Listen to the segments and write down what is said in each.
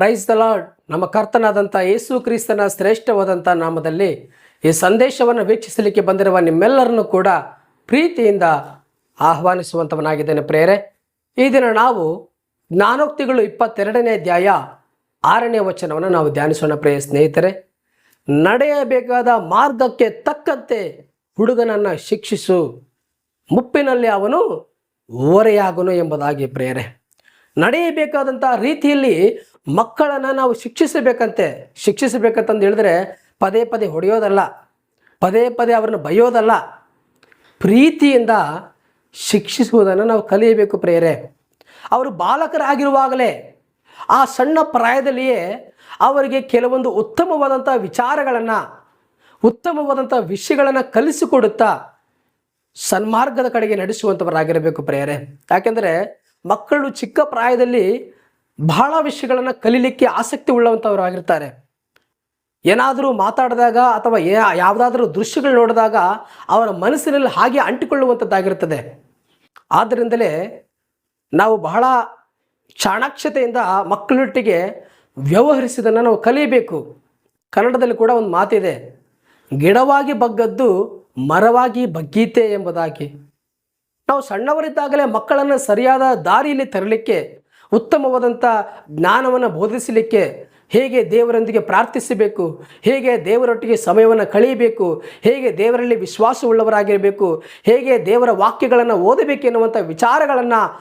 Praise the lord ನಮ್ಮ ಕರ್ತನಾದಂಥ ಯೇಸು ಕ್ರಿಸ್ತನ ಶ್ರೇಷ್ಠವಾದಂಥ ನಾಮದಲ್ಲಿ ಈ ಸಂದೇಶವನ್ನು ವೀಕ್ಷಿಸಲಿಕ್ಕೆ ಬಂದಿರುವ ನಿಮ್ಮೆಲ್ಲರನ್ನು ಕೂಡ ಪ್ರೀತಿಯಿಂದ ಆಹ್ವಾನಿಸುವಂಥವನಾಗಿದ್ದೇನೆ ಪ್ರೇರೆ ಈ ದಿನ ನಾವು ಜ್ಞಾನೋಕ್ತಿಗಳು ಇಪ್ಪತ್ತೆರಡನೇ ಅಧ್ಯಾಯ ಆರನೇ ವಚನವನ್ನು ನಾವು ಧ್ಯಾನಿಸೋಣ ಪ್ರೇಯ ಸ್ನೇಹಿತರೆ. ನಡೆಯಬೇಕಾದ ಮಾರ್ಗಕ್ಕೆ ತಕ್ಕಂತೆ ಹುಡುಗನನ್ನು ಶಿಕ್ಷಿಸು. ಮುಪ್ಪಿನಲ್ಲಿ ಅವನು ಓರೆಯಾಗನು ಎಂಬುದಾಗಿ ಪ್ರೇರೆ ನಡೆಯಬೇಕಾದಂಥ ರೀತಿಯಲ್ಲಿ ಮಕ್ಕಳನ್ನು ನಾವು ಶಿಕ್ಷಿಸಬೇಕಂತೆ, ಶಿಕ್ಷಿಸಬೇಕಂತಂದು ಹೇಳಿದ್ರೆ ಪದೇ ಪದೇ ಹೊಡೆಯೋದಲ್ಲ, ಪದೇ ಪದೇ ಅವ್ರನ್ನ ಬೈಯೋದಲ್ಲ. ಪ್ರೀತಿಯಿಂದ ಶಿಕ್ಷಿಸುವುದನ್ನು ನಾವು ಕಲಿಯಬೇಕು ಪ್ರೇರೆ ಅವರು ಬಾಲಕರಾಗಿರುವಾಗಲೇ ಆ ಸಣ್ಣ ಪ್ರಾಯದಲ್ಲಿಯೇ ಅವರಿಗೆ ಕೆಲವೊಂದು ಉತ್ತಮವಾದಂಥ ವಿಚಾರಗಳನ್ನು ಉತ್ತಮವಾದಂಥ ವಿಷಯಗಳನ್ನು ಕಲಿಸಿಕೊಡುತ್ತಾ ಸನ್ಮಾರ್ಗದ ಕಡೆಗೆ ನಡೆಸುವಂಥವರಾಗಿರಬೇಕು ಪ್ರೇಯರೆ. ಯಾಕೆಂದರೆ ಮಕ್ಕಳು ಚಿಕ್ಕ ಪ್ರಾಯದಲ್ಲಿ ಬಹಳ ವಿಷಯಗಳನ್ನು ಕಲೀಲಿಕ್ಕೆ ಆಸಕ್ತಿ ಉಳ್ಳವಂಥವ್ರು ಆಗಿರ್ತಾರೆ ಏನಾದರೂ ಮಾತಾಡಿದಾಗ ಅಥವಾ ಯಾವುದಾದ್ರೂ ದೃಶ್ಯಗಳು ನೋಡಿದಾಗ ಅವರ ಮನಸ್ಸಿನಲ್ಲಿ ಹಾಗೆ ಅಂಟಿಕೊಳ್ಳುವಂಥದ್ದಾಗಿರ್ತದೆ ಆದ್ದರಿಂದಲೇ ನಾವು ಬಹಳ ಚಾಣಾಕ್ಷತೆಯಿಂದ ಮಕ್ಕಳೊಟ್ಟಿಗೆ ವ್ಯವಹರಿಸಿದ್ದನ್ನು ನಾವು ಕಲಿಯಬೇಕು. ಕನ್ನಡದಲ್ಲಿ ಕೂಡ ಒಂದು ಮಾತಿದೆ, ಗಿಡವಾಗಿ ಬಗ್ಗದ್ದು ಮರವಾಗಿ ಬಗ್ಗೀತೆ ಎಂಬುದಾಗಿ. ನಾವು ಸಣ್ಣವರಿದ್ದಾಗಲೇ ಮಕ್ಕಳನ್ನು ಸರಿಯಾದ ದಾರಿಯಲ್ಲಿ ತರಲಿಕ್ಕೆ ಉತ್ತಮವಾದಂಥ ಜ್ಞಾನವನ್ನು ಬೋಧಿಸಲಿಕ್ಕೆ ಹೇಗೆ ದೇವರೊಂದಿಗೆ ಪ್ರಾರ್ಥಿಸಬೇಕು, ಹೇಗೆ ದೇವರೊಟ್ಟಿಗೆ ಸಮಯವನ್ನು ಕಳೆಯಬೇಕು, ಹೇಗೆ ದೇವರಲ್ಲಿ ವಿಶ್ವಾಸವುಳ್ಳವರಾಗಿರಬೇಕು, ಹೇಗೆ ದೇವರ ವಾಕ್ಯಗಳನ್ನು ಓದಬೇಕೆನ್ನುವಂಥ ವಿಚಾರಗಳನ್ನು,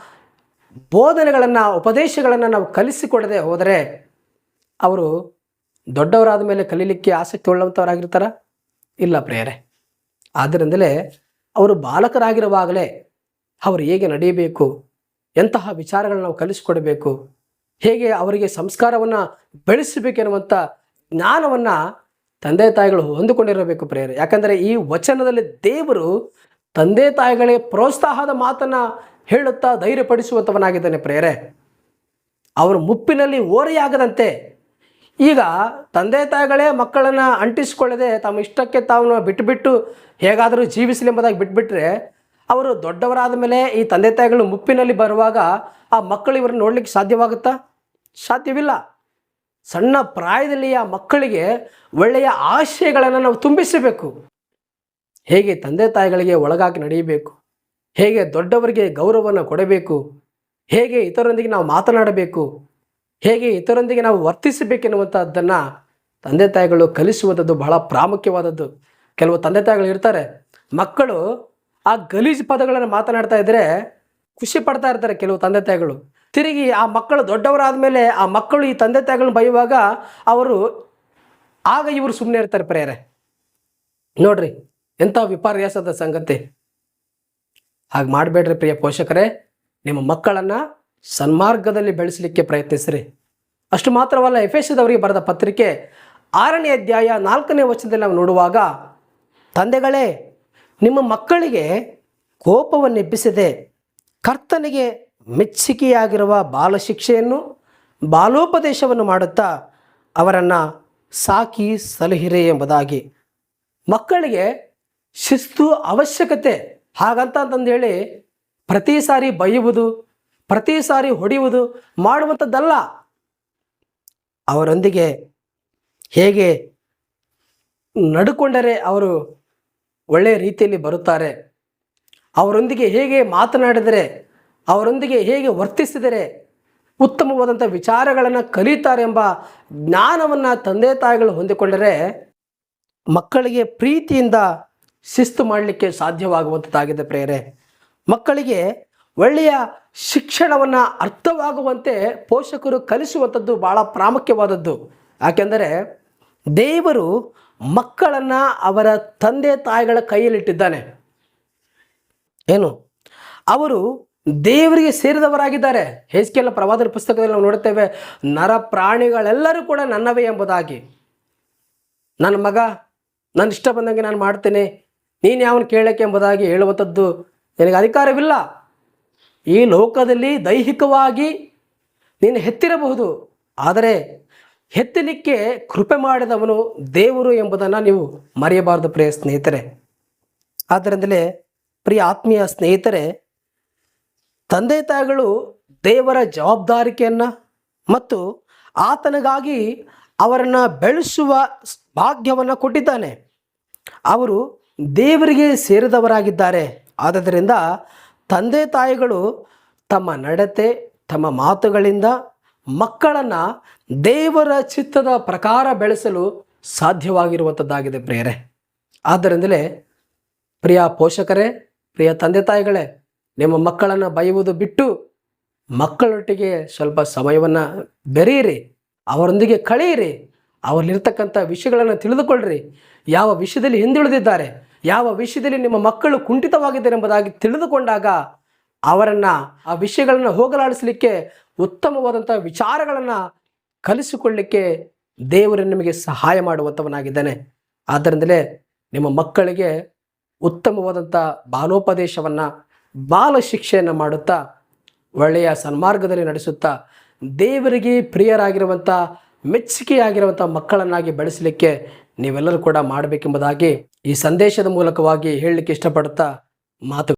ಬೋಧನೆಗಳನ್ನು, ಉಪದೇಶಗಳನ್ನು ನಾವು ಕಲಿಸಿಕೊಡದೆ ಹೋದರೆ ಅವರು ದೊಡ್ಡವರಾದ ಮೇಲೆ ಕಲೀಲಿಕ್ಕೆ ಆಸಕ್ತಿ ಉಳ್ಳಂಥವರಾಗಿರ್ತಾರ ಇಲ್ಲ ಪ್ರೇಯರೆ. ಆದ್ದರಿಂದಲೇ ಅವರು ಬಾಲಕರಾಗಿರುವಾಗಲೇ ಅವರು ಹೇಗೆ ನಡೆಯಬೇಕು ಎಂತಹ ವಿಚಾರಗಳನ್ನು ನಾವು ಕಲಿಸಿಕೊಡಬೇಕು? ಹೇಗೆ ಅವರಿಗೆ ಸಂಸ್ಕಾರವನ್ನು ಬೆಳೆಸಬೇಕೆನ್ನುವಂಥ ಜ್ಞಾನವನ್ನು ತಂದೆ ತಾಯಿಗಳು ಹೊಂದಿಕೊಂಡಿರಬೇಕು ಪ್ರೇರೆ ಯಾಕಂದರೆ ಈ ವಚನದಲ್ಲಿ ದೇವರು ತಂದೆ ತಾಯಿಗಳಿಗೆ ಪ್ರೋತ್ಸಾಹದ ಮಾತನ್ನು ಹೇಳುತ್ತಾ ಧೈರ್ಯಪಡಿಸುವಂಥವನಾಗಿದ್ದಾನೆ ಪ್ರೇರೆ ಅವರ ಮುಪ್ಪಿನಲ್ಲಿ ಓರೆಯಾಗದಂತೆ ಈಗ ತಂದೆ ತಾಯಿಗಳೇ ಮಕ್ಕಳನ್ನು ಅಂಟಿಸಿಕೊಳ್ಳದೆ ತಮ್ಮ ಇಷ್ಟಕ್ಕೆ ತಾವು ಬಿಟ್ಟುಬಿಟ್ಟು ಹೇಗಾದರೂ ಜೀವಿಸಲಿ ಎಂಬುದಾಗಿ ಬಿಟ್ಬಿಟ್ರೆ ಅವರು ದೊಡ್ಡವರಾದ ಮೇಲೆ ಈ ತಂದೆ ತಾಯಿಗಳು ಮುಪ್ಪಿನಲ್ಲಿ ಬರುವಾಗ ಆ ಮಕ್ಕಳು ಇವ್ರನ್ನ ನೋಡ್ಲಿಕ್ಕೆ ಸಾಧ್ಯವಾಗುತ್ತಾ? ಸಾಧ್ಯವಿಲ್ಲ. ಸಣ್ಣ ಪ್ರಾಯದಲ್ಲಿ ಆ ಮಕ್ಕಳಿಗೆ ಒಳ್ಳೆಯ ಆಶಯಗಳನ್ನು ನಾವು ತುಂಬಿಸಬೇಕು. ಹೇಗೆ ತಂದೆ ತಾಯಿಗಳಿಗೆ ಒಳಗಾಗಿ ನಡೆಯಬೇಕು? ಹೇಗೆ ದೊಡ್ಡವರಿಗೆ ಗೌರವವನ್ನು ಕೊಡಬೇಕು? ಹೇಗೆ ಇತರರೊಂದಿಗೆ ನಾವು ಮಾತನಾಡಬೇಕು? ಹೇಗೆ ಇತರರೊಂದಿಗೆ ನಾವು ವರ್ತಿಸಬೇಕೆನ್ನುವಂಥದ್ದನ್ನು ತಂದೆ ತಾಯಿಗಳು ಕಲಿಸುವಂಥದ್ದು ಬಹಳ ಪ್ರಾಮುಖ್ಯವಾದದ್ದು. ಕೆಲವು ತಂದೆ ತಾಯಿಗಳು ಇರ್ತಾರೆ, ಮಕ್ಕಳು ಆ ಗಲೀಜು ಪದಗಳನ್ನು ಮಾತನಾಡ್ತಾ ಇದ್ದರೆ ಖುಷಿ ಪಡ್ತಾ ಇರ್ತಾರೆ ಕೆಲವು ತಂದೆ ತಾಯಿಗಳು. ತಿರುಗಿ ಆ ಮಕ್ಕಳು ದೊಡ್ಡವರಾದ ಮೇಲೆ ಆ ಮಕ್ಕಳು ಈ ತಂದೆ ತಾಯಿಗಳನ್ನ ಬೈಯುವಾಗ ಅವರು ಆಗ ಇವರು ಸುಮ್ಮನೆ ಇರ್ತಾರೆ ಪ್ರೇರೆ ನೋಡ್ರಿ, ಎಂಥ ವಿಪರ್ಯಾಸದ ಸಂಗತಿ. ಹಾಗೆ ಮಾಡಬೇಡ್ರಿ ಪ್ರಿಯ ಪೋಷಕರೇ, ನಿಮ್ಮ ಮಕ್ಕಳನ್ನು ಸನ್ಮಾರ್ಗದಲ್ಲಿ ಬೆಳೆಸಲಿಕ್ಕೆ ಪ್ರಯತ್ನಿಸ್ರಿ. ಅಷ್ಟು ಮಾತ್ರವಲ್ಲ, ಎಫೆಸದವರಿಗೆ ಬರೆದ ಪತ್ರಿಕೆ ಆರನೇ ಅಧ್ಯಾಯ ನಾಲ್ಕನೇ ವಚನದಲ್ಲಿ ನಾವು ನೋಡುವಾಗ, ತಂದೆಗಳೇ ನಿಮ್ಮ ಮಕ್ಕಳಿಗೆ ಕೋಪವನ್ನೆಬ್ಬಿಸದೆ ಕರ್ತನಿಗೆ ಮೆಚ್ಚುಗೆಯಾಗಿರುವ ಬಾಲಶಿಕ್ಷೆಯನ್ನು, ಬಾಲೋಪದೇಶವನ್ನು ಮಾಡುತ್ತಾ ಅವರನ್ನು ಸಾಕಿ ಸಲಹಿರೆ ಎಂಬುದಾಗಿ. ಮಕ್ಕಳಿಗೆ ಶಿಸ್ತು, ಅವಶ್ಯಕತೆ ಹಾಗಂತ ಅಂತಂದೇಳಿ ಪ್ರತಿ ಸಾರಿ ಬೈಯುವುದು, ಪ್ರತಿ ಸಾರಿ ಹೊಡೆಯುವುದು ಮಾಡುವಂಥದ್ದಲ್ಲ. ಅವರೊಂದಿಗೆ ಹೇಗೆ ನಡ್ಕೊಂಡರೆ ಅವರು ಒಳ್ಳೆಯ ರೀತಿಯಲ್ಲಿ ಬರುತ್ತಾರೆ. ಅವರೊಂದಿಗೆ ಹೇಗೆ ಮಾತನಾಡಿದರೆ, ಅವರೊಂದಿಗೆ ಹೇಗೆ ವರ್ತಿಸಿದರೆ, ಉತ್ತಮವಾದಂಥ ವಿಚಾರಗಳನ್ನು ಕಲಿತಾರೆ ಎಂಬ ಜ್ಞಾನವನ್ನು ತಂದೆ ತಾಯಿಗಳು ಹೊಂದಿಕೊಂಡರೆ ಮಕ್ಕಳಿಗೆ ಪ್ರೀತಿಯಿಂದ ಶಿಸ್ತು ಮಾಡಲಿಕ್ಕೆ ಸಾಧ್ಯವಾಗುವಂಥದ್ದಾಗಿದೆ ಪ್ರೇರೆ. ಮಕ್ಕಳಿಗೆ ಒಳ್ಳೆಯ ಶಿಕ್ಷಣವನ್ನು ಅರ್ಥವಾಗುವಂತೆ ಪೋಷಕರು ಕಲಿಸುವಂಥದ್ದು ಭಾಳ ಪ್ರಾಮುಖ್ಯವಾದದ್ದು. ಯಾಕೆಂದರೆ ದೇವರು ಮಕ್ಕಳನ್ನು ಅವರ ತಂದೆ ತಾಯಿಗಳ ಕೈಯಲ್ಲಿಟ್ಟಿದ್ದಾನೆ. ಏನು? ಅವರು ದೇವರಿಗೆ ಸೇರಿದವರಾಗಿದ್ದಾರೆ. ಹೇಸ್ಕೆಲ್ಲ ಪ್ರವಾದನ ಪುಸ್ತಕದಲ್ಲಿ ನಾವು ನೋಡುತ್ತೇವೆ, ನರ ಪ್ರಾಣಿಗಳೆಲ್ಲರೂ ಕೂಡ ನನ್ನವೇ ಎಂಬುದಾಗಿ. ನನ್ನ ಮಗ, ನನ್ನ ಇಷ್ಟ ಬಂದಂಗೆ ನಾನು ಮಾಡ್ತೇನೆ, ನೀನು ಯಾವನು ಕೇಳಕ್ಕೆ ಎಂಬುದಾಗಿ ಹೇಳುವಂಥದ್ದು ನಿನಗೆ ಅಧಿಕಾರವಿಲ್ಲ. ಈ ಲೋಕದಲ್ಲಿ ದೈಹಿಕವಾಗಿ ನೀನು ಹೆತ್ತಿರಬಹುದು, ಆದರೆ ಹೆತ್ತಲಿಕ್ಕೆ ಕೃಪೆ ಮಾಡಿದವನು ದೇವರು ಎಂಬುದನ್ನು ನೀವು ಮರೆಯಬಾರದು ಪ್ರಿಯ ಸ್ನೇಹಿತರೆ. ಆದ್ದರಿಂದಲೇ ಪ್ರಿಯ ಆತ್ಮೀಯ ಸ್ನೇಹಿತರೆ, ತಂದೆ ತಾಯಿಗಳು ದೇವರ ಜವಾಬ್ದಾರಿಕೆಯನ್ನು ಮತ್ತು ಆತನಿಗಾಗಿ ಅವರನ್ನು ಬೆಳೆಸುವ ಭಾಗ್ಯವನ್ನು ಕೊಟ್ಟಿದ್ದಾನೆ. ಅವರು ದೇವರಿಗೆ ಸೇರಿದವರಾಗಿದ್ದಾರೆ. ಆದ್ದರಿಂದ ತಂದೆ ತಾಯಿಗಳು ತಮ್ಮ ನಡತೆ, ತಮ್ಮ ಮಾತುಗಳಿಂದ ಮಕ್ಕಳನ್ನು ದೇವರ ಚಿತ್ತದ ಪ್ರಕಾರ ಬೆಳೆಸಲು ಸಾಧ್ಯವಾಗಿರುವಂಥದ್ದಾಗಿದೆ ಪ್ರಿಯರೇ. ಆದ್ದರಿಂದಲೇ ಪ್ರಿಯ ಪೋಷಕರೇ, ಪ್ರಿಯ ತಂದೆ ತಾಯಿಗಳೇ, ನಿಮ್ಮ ಮಕ್ಕಳನ್ನು ಬೈಯುವುದು ಬಿಟ್ಟು ಮಕ್ಕಳೊಟ್ಟಿಗೆ ಸ್ವಲ್ಪ ಸಮಯವನ್ನು ಬೆರೆಯಿರಿ, ಅವರೊಂದಿಗೆ ಕಳೆಯಿರಿ, ಅವರಲ್ಲಿರ್ತಕ್ಕಂಥ ವಿಷಯಗಳನ್ನು ತಿಳಿದುಕೊಳ್ಳ್ರಿ. ಯಾವ ವಿಷಯದಲ್ಲಿ ಹಿಂದುಳಿದಿದ್ದಾರೆ, ಯಾವ ವಿಷಯದಲ್ಲಿ ನಿಮ್ಮ ಮಕ್ಕಳು ಕುಂಠಿತವಾಗಿದ್ದಾರೆ ಎಂಬುದಾಗಿ ತಿಳಿದುಕೊಂಡಾಗ ಅವರನ್ನು, ಆ ವಿಷಯಗಳನ್ನು ಹೋಗಲಾಡಿಸಲಿಕ್ಕೆ ಉತ್ತಮವಾದಂಥ ವಿಚಾರಗಳನ್ನು ಕಲಿಸಿಕೊಳ್ಳಿಕ್ಕೆ ದೇವರು ನಿಮಗೆ ಸಹಾಯ ಮಾಡುವಂಥವನಾಗಿದ್ದಾನೆ ಆದ್ದರಿಂದಲೇ ನಿಮ್ಮ ಮಕ್ಕಳಿಗೆ ಉತ್ತಮವಾದಂಥ ಬಾಲೋಪದೇಶವನ್ನು ಬಾಲ ಶಿಕ್ಷೆಯನ್ನು ಮಾಡುತ್ತಾ, ಒಳ್ಳೆಯ ಸನ್ಮಾರ್ಗದಲ್ಲಿ ನಡೆಸುತ್ತಾ, ದೇವರಿಗೆ ಪ್ರಿಯರಾಗಿರುವಂಥ ಮೆಚ್ಚುಗೆಯಾಗಿರುವಂಥ ಮಕ್ಕಳನ್ನಾಗಿ ಬೆಳೆಸಲಿಕ್ಕೆ ನೀವೆಲ್ಲರೂ ಕೂಡ ಮಾಡಬೇಕೆಂಬುದಾಗಿ ಈ ಸಂದೇಶದ ಮೂಲಕವಾಗಿ ಹೇಳಲಿಕ್ಕೆ ಇಷ್ಟಪಡುತ್ತಾ ಮಾತು